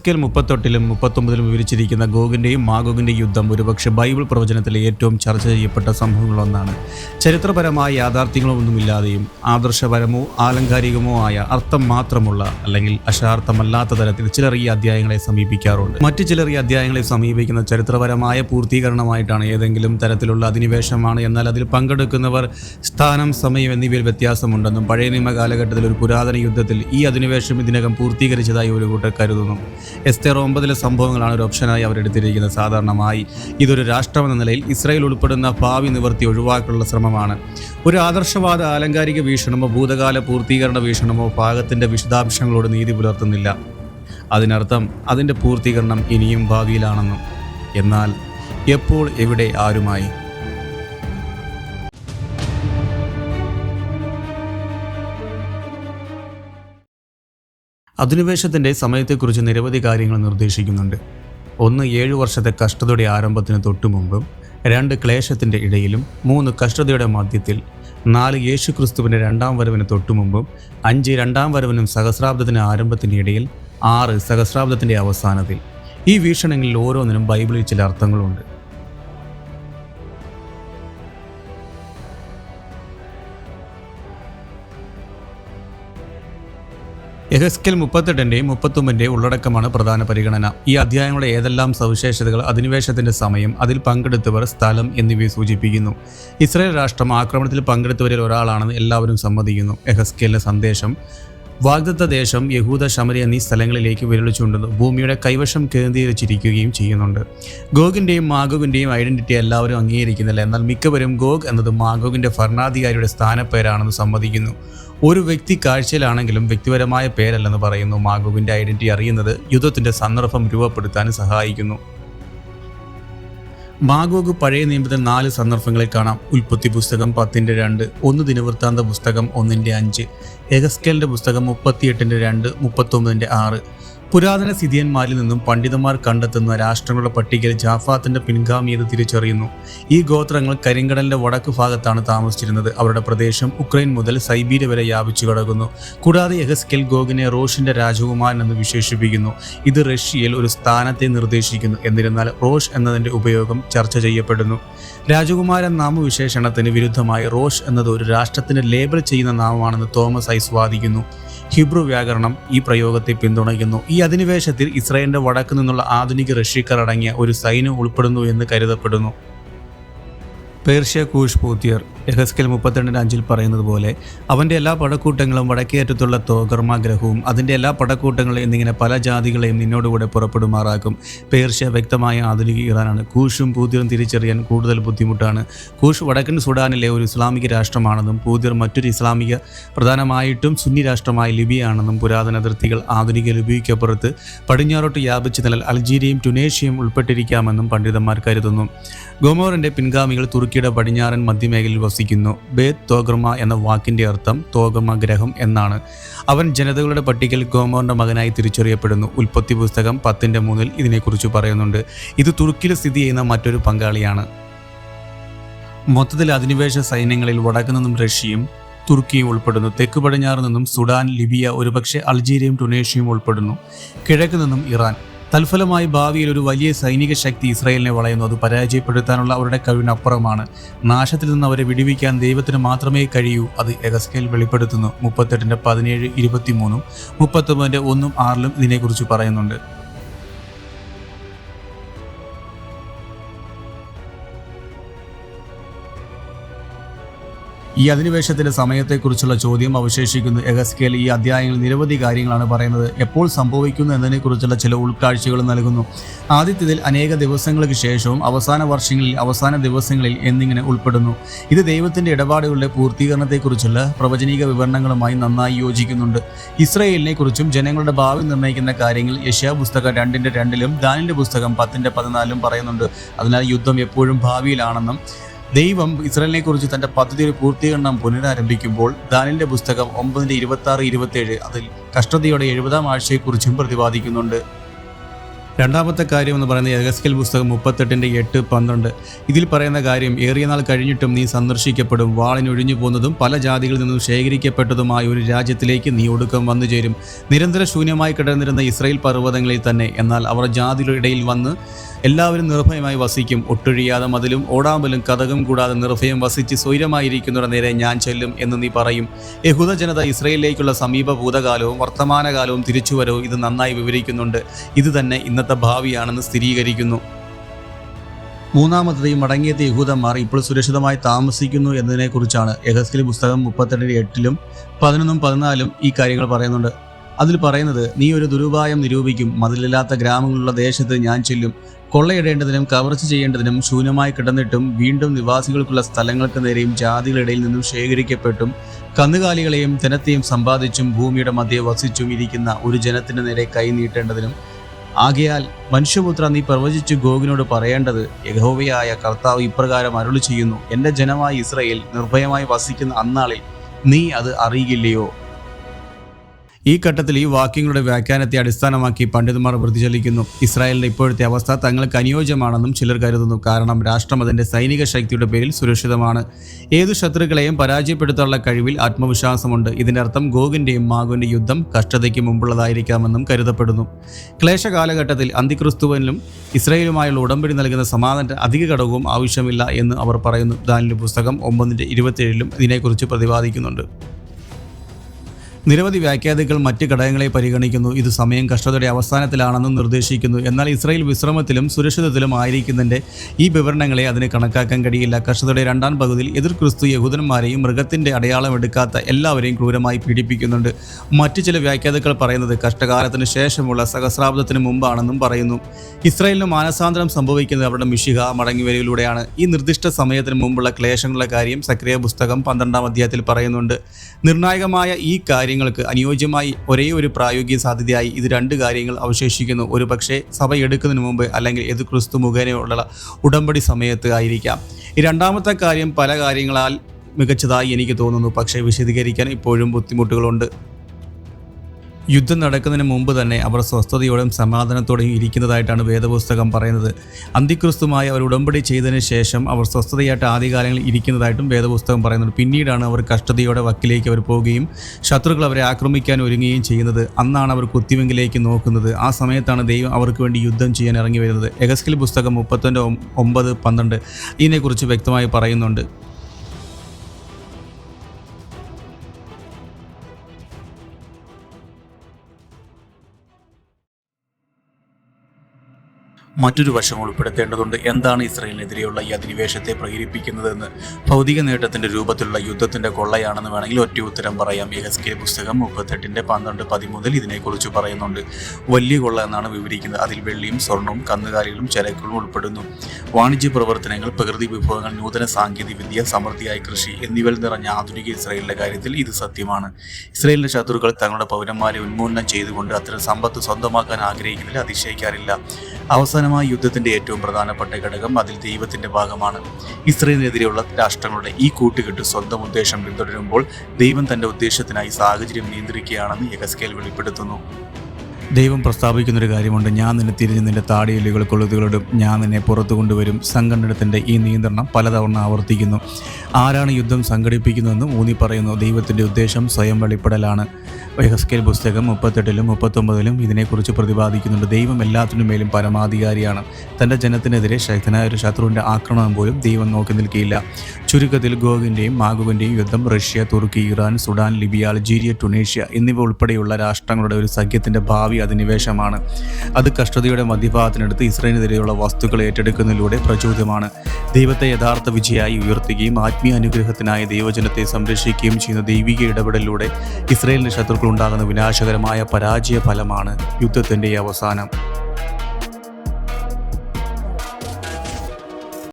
Ezekiel മുപ്പത്തെട്ടിലും മുപ്പത്തൊമ്പതിലും വിവരിച്ചിരിക്കുന്ന ഗോഗിന്റെയും മാഗോഗിന്റെയും യുദ്ധം ഒരുപക്ഷെ Bible പ്രവചനത്തിലെ ഏറ്റവും ചർച്ച ചെയ്യപ്പെട്ട സംഭവങ്ങളൊന്നാണ് ചരിത്രപരമായ യാഥാർത്ഥ്യങ്ങളൊന്നുമില്ലാതെയും ആദർശപരമോ ആലങ്കാരികമോ ആയ അർത്ഥം മാത്രമുള്ള അല്ലെങ്കിൽ അശാർത്ഥമല്ലാത്ത തരത്തിൽ ചിലർ ഈ അധ്യായങ്ങളെ സമീപിക്കാറുണ്ട്. മറ്റു ചിലർ ഈ അധ്യായങ്ങളെ സമീപിക്കുന്ന ചരിത്രപരമായ പൂർത്തീകരണമായിട്ടാണ് ഏതെങ്കിലും തരത്തിലുള്ള അധിനിവേശമാണ് എന്നാൽ അതിൽ പങ്കെടുക്കുന്നവർ സ്ഥാനം സമയം എന്നിവയിൽ വ്യത്യാസമുണ്ടെന്നും പഴയ നിയമ കാലഘട്ടത്തിൽ ഒരു പുരാതന യുദ്ധത്തിൽ ഈ അധിനിവേശം ഇതിനകം പൂർത്തീകരിച്ചതായി ഒരു കൂട്ടർ കരുതുന്നു. എസ്തേർ ഒമ്പതിലെ സംഭവങ്ങളാണ് ഒരു ഓപ്ഷനായി അവരെടുത്തിരിക്കുന്നത് സാധാരണമായി ഇതൊരു രാഷ്ട്രമെന്ന നിലയിൽ ഇസ്രായേൽ ഉൾപ്പെടുന്ന ഭാവി നിവർത്തി ഒഴിവാക്കാനുള്ള ശ്രമമാണ്. ഒരു ആദർശവാദ ആലങ്കാരിക വീക്ഷണമോ ഭൂതകാല പൂർത്തീകരണ വീക്ഷണമോ ഭാഗത്തിന്റെ വിശദാംശങ്ങളോട് നീതി പുലർത്തുന്നില്ല. അതിനർത്ഥം അതിന്റെ പൂർത്തീകരണം ഇനിയും ഭാവിയിലാണെന്നും. എന്നാൽ എപ്പോൾ എവിടെ ആരുമായി അധിനിവേശത്തിന്റെ സമയത്തെക്കുറിച്ച് നിരവധി കാര്യങ്ങൾ നിർദ്ദേശിക്കുന്നുണ്ട്. ഒന്ന് ഏഴു വർഷത്തെ കഷ്ടതയുടെ ആരംഭത്തിന് തൊട്ടു മുമ്പും രണ്ട് ക്ലേശത്തിന്റെ ഇടയിലും മൂന്ന് കഷ്ടതയുടെ മധ്യത്തിൽ നാല് യേശു ക്രിസ്തുവിന്റെ രണ്ടാം വരവിന് തൊട്ടു മുമ്പും അഞ്ച് രണ്ടാം വരവിനും സഹസ്രാബ്ദത്തിന്റെ ആരംഭത്തിന്റെ ഇടയിൽ ആറ് സഹസ്രാബ്ദത്തിന്റെ അവസാനത്തിൽ. ഈ വീക്ഷണങ്ങളിൽ ഓരോന്നിനും ബൈബിളിൽ ചില അർത്ഥങ്ങളുണ്ട്. എഹസ്കെൽ മുപ്പത്തെട്ടിന്റെയും മുപ്പത്തൊമ്പതിന്റെയും ഉള്ളടക്കമാണ് പ്രധാന പരിഗണന. ഈ അധ്യായങ്ങളുടെ ഏതെല്ലാം സവിശേഷതകൾ അധിനിവേശത്തിന്റെ സമയം അതിൽ പങ്കെടുത്തവർ സ്ഥലം എന്നിവയെ സൂചിപ്പിക്കുന്നു. ഇസ്രായേൽ രാഷ്ട്രം ആക്രമണത്തിൽ പങ്കെടുത്തവരിൽ ഒരാളാണെന്ന് എല്ലാവരും സമ്മതിക്കുന്നു. എഹസ്കേലിന്റെ സന്ദേശം വാഗ്ദത്ത ദേശം യഹൂദ ശമരി എന്നീ സ്ഥലങ്ങളിലേക്ക് വിരളിച്ചുകൊണ്ടുന്നു ഭൂമിയുടെ കൈവശം കേന്ദ്രീകരിച്ചിരിക്കുകയും ചെയ്യുന്നുണ്ട്. ഗോഗിന്റെയും മാഗോഗിന്റെയും ഐഡന്റിറ്റി എല്ലാവരും അംഗീകരിക്കുന്നില്ല. എന്നാൽ മിക്കവരും ഗോഗ് എന്നത് മാഗോഗിന്റെ ഭരണാധികാരിയുടെ സ്ഥാനപ്പേരാണെന്ന് സമ്മതിക്കുന്നു. ഒരു വ്യക്തി കാഴ്ചയിലാണെങ്കിലും വ്യക്തിപരമായ പേരല്ലെന്ന് പറയുന്നു. മാഗോഗിന്റെ ഐഡന്റിറ്റി അറിയുന്നത് യുദ്ധത്തിന്റെ സന്ദർഭം രൂപപ്പെടുത്താൻ സഹായിക്കുന്നു. മാഗോഗ് പഴയ നിയമത്തിൽ നാല് സന്ദർഭങ്ങളിൽ കാണാം. ഉൽപ്പത്തി പുസ്തകം പത്തിന്റെ രണ്ട് ഒന്ന് ദിനവൃത്താന്ത പുസ്തകം ഒന്നിന്റെ അഞ്ച് എഗസ്കേലിന്റെ പുസ്തകം മുപ്പത്തിയെട്ടിന്റെ രണ്ട് മുപ്പത്തൊമ്പതിന്റെ ആറ്. പുരാതന സിതിയന്മാരിൽ നിന്നും പണ്ഡിതന്മാർ കണ്ടെത്തുന്ന രാഷ്ട്രങ്ങളുടെ പട്ടികയിൽ ജാഫാത്തിന്റെ പിൻഗാമി പിൻഗാമിയത് തിരിച്ചറിയുന്നു. ഈ ഗോത്രങ്ങൾ കരിങ്കടലിന്റെ വടക്ക് ഭാഗത്താണ് താമസിച്ചിരുന്നത്. അവരുടെ പ്രദേശം ഉക്രൈൻ മുതൽ സൈബീരിയ വരെ വ്യാപിച്ചു കിടക്കുന്നു. കൂടാതെ യഹസ്കെൽ ഗോഗിനെ റോഷിന്റെ രാജകുമാരൻ എന്ന് വിശേഷിപ്പിക്കുന്നു. ഇത് റഷ്യയിൽ ഒരു സ്ഥാനത്തെ നിർദ്ദേശിക്കുന്നു. എന്നിരുന്നാൽ റോഷ് എന്നതിന്റെ ഉപയോഗം ചർച്ച ചെയ്യപ്പെടുന്നു. രാജകുമാരൻ നാമവിശേഷണത്തിന് വിരുദ്ധമായി റോഷ് എന്നത് ഒരു രാഷ്ട്രത്തിന് ലേബൽ ചെയ്യുന്ന നാമമാണെന്ന് തോമസ് ഐസ് വാദിക്കുന്നു. ഹിബ്രു വ്യാകരണം ഈ പ്രയോഗത്തെ പിന്തുണയ്ക്കുന്നു. ഈ അധിനിവേശത്തിൽ ഇസ്രായേലിന്റെ വടക്ക് നിന്നുള്ള ആധുനിക റഷ്യക്കാർ അടങ്ങിയ ഒരു സൈന്യം ഉൾപ്പെടുന്നു എന്ന് കരുതപ്പെടുന്നു. പേർഷ്യ കൂഷ് പൂത്തിയർ യഹസ്കൽ മുപ്പത്തിരണ്ടിന് അഞ്ചിൽ പറയുന്നത് പോലെ അവന്റെ എല്ലാ പടക്കൂട്ടങ്ങളും വടക്കേറ്റത്തുള്ള തോകർമ്മ ഗ്രഹവും അതിന്റെ എല്ലാ പടക്കൂട്ടങ്ങളും എന്നിങ്ങനെ പല ജാതികളെയും നിന്നോടുകൂടെ പുറപ്പെടുമാറാക്കും. പേർഷ്യ വ്യക്തമായ ആധുനിക ഇറാനാണ്. കൂഷും പൂതിറും തിരിച്ചറിയാൻ കൂടുതൽ ബുദ്ധിമുട്ടാണ്. കൂഷ് വടക്കൻ സുഡാനിലെ ഒരു ഇസ്ലാമിക രാഷ്ട്രമാണെന്നും പൂതിർ മറ്റൊരു ഇസ്ലാമിക പ്രധാനമായിട്ടും സുന്നി രാഷ്ട്രമായ ലിബിയാണെന്നും പുരാതന അതിർത്തികൾ ആധുനിക ലിബിയക്കപ്പുറത്ത് പടിഞ്ഞാറോട്ട് വ്യാപിച്ച നിലൽ അൾജീരിയയും ടുനേഷ്യയും ഉൾപ്പെട്ടിരിക്കാമെന്നും പണ്ഡിതന്മാർ കരുതുന്നു. ഗൊമോറിന്റെ പിൻഗാമികൾ തുർക്കിയുടെ പടിഞ്ഞാറൻ മധ്യമേഖലയിൽ വസിക്കുന്നു ബേത് തോഗ്രമ എന്ന വാക്കിന്റെ അർത്ഥം തോഗർമ ഗ്രഹം എന്നാണ്. അവൻ ജനതകളുടെ പട്ടികയിൽ ഗോമോറിന്റെ മകനായി തിരിച്ചറിയപ്പെടുന്നു. ഉൽപ്പത്തി പുസ്തകം പത്തിന്റെ മൂന്നിൽ ഇതിനെക്കുറിച്ച് പറയുന്നുണ്ട്. ഇത് തുർക്കിയിൽ സ്ഥിതി ചെയ്യുന്ന മറ്റൊരു പങ്കാളിയാണ്. മൊത്തത്തിൽ അധിനിവേശ സൈന്യങ്ങളിൽ വടക്കു നിന്നും റഷ്യയും തുർക്കിയും ഉൾപ്പെടുന്നു. തെക്ക് പടിഞ്ഞാറ് നിന്നും സുഡാൻ ലിബിയ ഒരുപക്ഷെ അൾജീരിയയും ടുനേഷ്യയും ഉൾപ്പെടുന്നു. കിഴക്ക് നിന്നും ഇറാൻ. തൽഫലമായി ഭാവിയിൽ ഒരു വലിയ സൈനിക ശക്തി ഇസ്രായേലിനെ വളയുന്നു. അത് പരാജയപ്പെടുത്താനുള്ള അവരുടെ കഴിവിനപ്പുറമാണ് നാശത്തിൽ നിന്ന് അവരെ വിടിവിക്കാൻ ദൈവത്തിന് മാത്രമേ കഴിയൂ അത് എഗസ്കേൽ വെളിപ്പെടുത്തുന്നു. മുപ്പത്തെട്ടിന്റെ പതിനേഴ് ഇരുപത്തിമൂന്നും മുപ്പത്തൊമ്പതിന്റെ ഒന്നും ആറിലും ഇതിനെക്കുറിച്ച് പറയുന്നുണ്ട്. ഈ അധിനിവേശത്തിന്റെ സമയത്തെക്കുറിച്ചുള്ള ചോദ്യം അവശേഷിക്കുന്നു. എഗസ്കേൽ ഈ അധ്യായങ്ങളിൽ നിരവധി കാര്യങ്ങളാണ് പറയുന്നത്. എപ്പോൾ സംഭവിക്കുന്നു എന്നതിനെക്കുറിച്ചുള്ള ചില ഉൾക്കാഴ്ചകൾ നൽകുന്നു. ആദ്യത്തേതിൽ അനേക ദിവസങ്ങൾക്ക് ശേഷവും അവസാന വർഷങ്ങളിൽ അവസാന ദിവസങ്ങളിൽ എന്നിങ്ങനെ ഉൾപ്പെടുന്നു. ഇത് ദൈവത്തിന്റെ ഇടപാടുകളുടെ പൂർത്തീകരണത്തെക്കുറിച്ചുള്ള പ്രവചനിക വിവരണങ്ങളുമായി നന്നായി യോജിക്കുന്നുണ്ട്. ഇസ്രയേലിനെ കുറിച്ചും ജനങ്ങളുടെ ഭാവി നിർണയിക്കുന്ന കാര്യങ്ങൾ യഷ്യാ പുസ്തകം രണ്ടിന്റെ രണ്ടിലും ദാനിന്റെ പുസ്തകം പത്തിന്റെ പതിനാലിലും പറയുന്നുണ്ട്. അതിനാൽ യുദ്ധം എപ്പോഴും ഭാവിയിലാണെന്നും ദൈവം ഇസ്രായേലിനെ കുറിച്ച് തന്റെ പദ്ധതിയുടെ പൂർത്തീകരണം പുനരാരംഭിക്കുമ്പോൾ ദാനിന്റെ പുസ്തകം ഒമ്പതിന്റെ ഇരുപത്തി ആറ് ഇരുപത്തിയേഴ് അതിൽ കഷ്ടതയുടെ എഴുപതാം ആഴ്ചയെക്കുറിച്ചും പ്രതിപാദിക്കുന്നുണ്ട്. രണ്ടാമത്തെ കാര്യം എന്ന് പറയുന്നത് യഗസ്കൽ പുസ്തകം മുപ്പത്തെട്ടിന്റെ എട്ട് പന്ത്രണ്ട്. ഇതിൽ പറയുന്ന കാര്യം ഏറിയ നാൾ കഴിഞ്ഞിട്ടും നീ സന്ദർശിക്കപ്പെടും. വാളിനൊഴിഞ്ഞു പോകുന്നതും പല ജാതികളിൽ നിന്നും ശേഖരിക്കപ്പെട്ടതുമായ ഒരു രാജ്യത്തിലേക്ക് നീ ഒടുക്കം വന്നു ചേരും. നിരന്തര ശൂന്യമായി കിടന്നിരുന്ന ഇസ്രയേൽ പർവതങ്ങളിൽ തന്നെ. എന്നാൽ അവർ ജാതികളുടെ ഇടയിൽ വന്ന് എല്ലാവരും നിർഭയമായി വസിക്കും. ഒട്ടൊഴിയാതെ മതിലും ഓടാമ്പലും കഥകും കൂടാതെ നിർഭയം വസിച്ച് സ്വൈരമായിരിക്കുന്നവരുടെ നേരെ ഞാൻ ചെല്ലും എന്ന് നീ പറയും. യഹൂദ ജനത ഇസ്രയേലിലേക്കുള്ള സമീപ ഭൂതകാലവും വർത്തമാനകാലവും തിരിച്ചുവരവും ഇത് നന്നായി വിവരിക്കുന്നുണ്ട്. ഇത് തന്നെ ഇന്നത്തെ ഭാവിയാണെന്ന് സ്ഥിരീകരിക്കുന്നു. മൂന്നാമത്തത് ഈ മടങ്ങിയെത്തിയ യഹൂദന്മാർ ഇപ്പോൾ സുരക്ഷിതമായി താമസിക്കുന്നു എന്നതിനെക്കുറിച്ചാണ് യഹസ്കലി പുസ്തകം മുപ്പത്തെട്ടിന്റെ എട്ടിലും പതിനൊന്നും പതിനാലും ഈ കാര്യങ്ങൾ പറയുന്നുണ്ട്. അതിൽ പറയുന്നത് നീ ഒരു ദുരുപായം നിരൂപിക്കും. മതിലില്ലാത്ത ഗ്രാമങ്ങളുള്ള ദേശത്ത് ഞാൻ ചെല്ലും. കൊള്ളയിടേണ്ടതിനും കവർച്ച ചെയ്യേണ്ടതിനും ശൂന്യമായി കിടന്നിട്ടും വീണ്ടും നിവാസികൾക്കുള്ള സ്ഥലങ്ങൾക്ക് നേരെയും ജാതികളിടയിൽ നിന്നും ശേഖരിക്കപ്പെട്ടും കന്നുകാലികളെയും ധനത്തെയും സമ്പാദിച്ചും ഭൂമിയുടെ മധ്യെ വസിച്ചും ഇരിക്കുന്ന ഒരു ജനത്തിന് നേരെ കൈനീട്ടേണ്ടതിനും ആകയാൽ മനുഷ്യപുത്ര നീ പ്രവചിച്ചു ഗോഗിനോട് പറയേണ്ടത് യഹോവയായ കർത്താവ് ഇപ്രകാരം അരുളി ചെയ്യുന്നു എന്റെ ജനമായ ഇസ്രയേൽ നിർഭയമായി വസിക്കുന്ന അന്നാളിൽ നീ അത് അറിയില്ലയോ ഈ ഘട്ടത്തിൽ ഈ വാക്യങ്ങളുടെ വ്യാഖ്യാനത്തെ അടിസ്ഥാനമാക്കി പണ്ഡിതന്മാർ പ്രതിചലിക്കുന്നു. ഇസ്രായേലിന്റെ ഇപ്പോഴത്തെ അവസ്ഥ തങ്ങൾക്ക് അനുയോജ്യമാണെന്നും ചിലർ കരുതുന്നു. കാരണം രാഷ്ട്രം അതിന്റെ സൈനിക ശക്തിയുടെ പേരിൽ സുരക്ഷിതമാണ്. ഏതു ശത്രുക്കളെയും പരാജയപ്പെടുത്താനുള്ള കഴിവിൽ ആത്മവിശ്വാസമുണ്ട്. ഇതിന്റെ അർത്ഥം ഗോഗിന്റെയും മാഗുവിന്റെ യുദ്ധം കഷ്ടതയ്ക്ക് മുമ്പുള്ളതായിരിക്കാമെന്നും കരുതപ്പെടുന്നു. ക്ലേശ കാലഘട്ടത്തിൽ അന്തിക്രിസ്തുവിനും ഇസ്രായേലുമായുള്ള ഉടമ്പടി നൽകുന്ന സമാധാന അധിക ഘടകവും ആവശ്യമില്ല എന്ന് അവർ പറയുന്നു. ദാനിന്റെ പുസ്തകം ഒമ്പതിന്റെ ഇരുപത്തിയേഴിലും ഇതിനെക്കുറിച്ച് പ്രതിപാദിക്കുന്നുണ്ട്. നിരവധി വ്യാഖ്യാതാക്കൾ മറ്റ് ഘടകങ്ങളെ പരിഗണിക്കുന്നു. ഇത് സമയം കഷ്ടതയുടെ അവസാനത്തിലാണെന്ന് നിർദ്ദേശിക്കുന്നു. എന്നാൽ ഇസ്രായേൽ വിശ്രമത്തിലും സുരക്ഷിതത്തിലും ആയിരിക്കുന്നതിന്റെ ഈ വിവരണങ്ങളെ അതിന് കണക്കാക്കാൻ കഴിയില്ല. കഷ്ടതയുടെ രണ്ടാം പകുതിയിൽ എതിർ ക്രിസ്തു യഹൂദന്മാരെയും മൃഗത്തിന്റെ അടയാളം എടുക്കാത്ത എല്ലാവരെയും ക്രൂരമായി പീഡിപ്പിക്കുന്നുണ്ട്. മറ്റു ചില വ്യാഖ്യാതാക്കൾ പറയുന്നത് കഷ്ടകാലത്തിന് ശേഷമുള്ള സഹസ്രാബ്ദത്തിന് മുമ്പാണെന്നും പറയുന്നു. ഇസ്രായേലിന് മാനസാന്തരം സംഭവിക്കുന്നത് അവരുടെ മിഷിക മടങ്ങിവരിലൂടെയാണ് ഈ നിർദ്ദിഷ്ട സമയത്തിന് മുമ്പുള്ള ക്ലേശങ്ങളുടെ കാര്യം സക്രിയ പുസ്തകം പന്ത്രണ്ടാം അധ്യായത്തിൽ പറയുന്നുണ്ട്. നിർണായകമായ ഈ കാര്യം കാര്യങ്ങൾക്ക് അനുയോജ്യമായി ഒരേ ഒരു പ്രായോഗിക സാധ്യതയായി ഇത് രണ്ട് കാര്യങ്ങൾ അവശേഷിക്കുന്നു. ഒരു പക്ഷേ സഭ എടുക്കുന്നതിന് മുമ്പ് അല്ലെങ്കിൽ ഏത് ക്രിസ്തു മുഖേനയുള്ള ഉടമ്പടി സമയത്ത് ആയിരിക്കാം. ഈ രണ്ടാമത്തെ കാര്യം പല കാര്യങ്ങളാൽ മികച്ചതായി എനിക്ക് തോന്നുന്നു. പക്ഷേ വിശദീകരിക്കാൻ ഇപ്പോഴും ബുദ്ധിമുട്ടുകളുണ്ട്. യുദ്ധം നടക്കുന്നതിന് മുമ്പ് തന്നെ അവർ സ്വസ്ഥതയോടെയും സമാധാനത്തോടെയും ഇരിക്കുന്നതായിട്ടാണ് വേദപുസ്തകം പറയുന്നത്. അന്തിക്രിസ്തുമായി അവർ ഉടമ്പടി ചെയ്തതിന് ശേഷം അവർ സ്വസ്ഥതയായിട്ട് ആദ്യകാലങ്ങളിൽ ഇരിക്കുന്നതായിട്ടും വേദപുസ്തകം പറയുന്നുണ്ട്. പിന്നീടാണ് അവർ കഷ്ടതയോടെ വക്കിലേക്ക് അവർ പോവുകയും ശത്രുക്കൾ അവരെ ആക്രമിക്കാൻ ഒരുങ്ങുകയും ചെയ്യുന്നത്. അന്നാണ് അവർ കുത്തിവെങ്കിലേക്ക് നോക്കുന്നത്. ആ സമയത്താണ് ദൈവം അവർക്ക് വേണ്ടി യുദ്ധം ചെയ്യാൻ ഇറങ്ങി വരുന്നത്. എഗസ്കിൽ പുസ്തകം മുപ്പത്തൊന്റെ ഒമ്പത് പന്ത്രണ്ട് ഇതിനെക്കുറിച്ച് വ്യക്തമായി പറയുന്നുണ്ട്. മറ്റൊരു വശം ഉൾപ്പെടുത്തേണ്ടതുണ്ട്. എന്താണ് ഇസ്രയേലിനെതിരെയുള്ള ഈ അധിനിവേശത്തെ പ്രേരിപ്പിക്കുന്നതെന്ന് ഭൗതിക നേട്ടത്തിന്റെ രൂപത്തിലുള്ള യുദ്ധത്തിന്റെ കൊള്ളയാണെന്ന് വേണമെങ്കിൽ ഒറ്റ ഉത്തരം പറയാം. എഹസ്കെ പുസ്തകം മുപ്പത്തെട്ടിന്റെ പന്ത്രണ്ട് പതിമൂന്നിൽ ഇതിനെക്കുറിച്ച് പറയുന്നുണ്ട്. വലിയ കൊള്ള എന്നാണ് വിവരിക്കുന്നത്. അതിൽ വെള്ളിയും സ്വർണവും കന്നുകാലികളും ചരക്കുകളും ഉൾപ്പെടുന്നു. വാണിജ്യ പ്രവർത്തനങ്ങൾ പ്രകൃതി വിഭവങ്ങൾ നൂതന സാങ്കേതിക വിദ്യ സമൃദ്ധിയായ കൃഷി എന്നിവയിൽ നിറഞ്ഞ ആധുനിക ഇസ്രയേലിന്റെ കാര്യത്തിൽ ഇത് സത്യമാണ്. ഇസ്രയേലിന്റെ ശത്രുക്കൾ തങ്ങളുടെ പൗരന്മാരെ ഉന്മൂലനം ചെയ്തുകൊണ്ട് അത്തരം സമ്പത്ത് സ്വന്തമാക്കാൻ ആഗ്രഹിക്കുന്നതിൽ അതിശയിക്കാറില്ല. അവസാനമായി യുദ്ധത്തിന്റെ ഏറ്റവും പ്രധാനപ്പെട്ട ഘടകം അതിൽ ദൈവത്തിന്റെ ഭാഗമാണ്. ഇസ്രയേലിനെതിരെയുള്ള രാഷ്ട്രങ്ങളുടെ ഈ കൂട്ടുകെട്ട് സ്വന്തം ഉദ്ദേശം പിന്തുടരുമ്പോൾ ദൈവം തന്റെ ഉദ്ദേശത്തിനായി സാഹചര്യം നിയന്ത്രിക്കുകയാണെന്ന് യഗസ്കേൽ വെളിപ്പെടുത്തുന്നു. ദൈവം പ്രസ്താവിക്കുന്നൊരു കാര്യമുണ്ട്. ഞാൻ നിന്നെ തിരിഞ്ഞ് നിന്റെ താടിയിലുകൾ കൊളുതുകളിടും ഞാൻ നിന്നെ പുറത്തു കൊണ്ടുവരും. സംഘടനത്തിന്റെ ഈ നിയന്ത്രണം പലതവണ ആവർത്തിക്കുന്നു. ആരാണ് യുദ്ധം സംഘടിപ്പിക്കുന്നതെന്ന് ഊന്നി പറയുന്നു. ദൈവത്തിന്റെ ഉദ്ദേശം സ്വയം വെളിപ്പെടലാണ്. യഹസ്കേൽ പുസ്തകം മുപ്പത്തെട്ടിലും മുപ്പത്തൊമ്പതിലും ഇതിനെക്കുറിച്ച് പ്രതിപാദിക്കുന്നുണ്ട്. ദൈവം എല്ലാത്തിനും മേലും പരമാധികാരിയാണ്. തന്റെ ജനത്തിനെതിരെ ശക്തനായ ഒരു ശത്രുവിന്റെ ആക്രമണം പോലും ദൈവം നോക്കി നിൽക്കിയില്ല. ചുരുക്കത്തിൽ ഗോഗിന്റെയും മാഗുവിന്റെയും യുദ്ധം റഷ്യ തുർക്കി Iran Sudan Libya Algeria Tunisia എന്നിവ ഉൾപ്പെടെയുള്ള രാഷ്ട്രങ്ങളുടെ ഒരു സഖ്യത്തിന്റെ ഭാവി അധിനിവേശമാണ്. അത് കഷ്ടതയുടെ മധ്യഭാഗത്തിനടുത്ത് ഇസ്രയേലിനെതിരെയുള്ള വസ്തുക്കൾ ഏറ്റെടുക്കുന്നതിലൂടെ പ്രചോദ്യമാണ്. ദൈവത്തെ യഥാർത്ഥ വിജയായി ഉയർത്തുകയും ആത്മീയ അനുഗ്രഹത്തിനായി ദൈവജനത്തെ സംരക്ഷിക്കുകയും ചെയ്യുന്ന ദൈവിക ഇടപെടലിലൂടെ ഇസ്രയേലിന്റെ ശത്രുക്കൾ ഉണ്ടാകുന്ന വിനാശകരമായ പരാജയ ഫലമാണ് യുദ്ധത്തിന്റെ അവസാനം.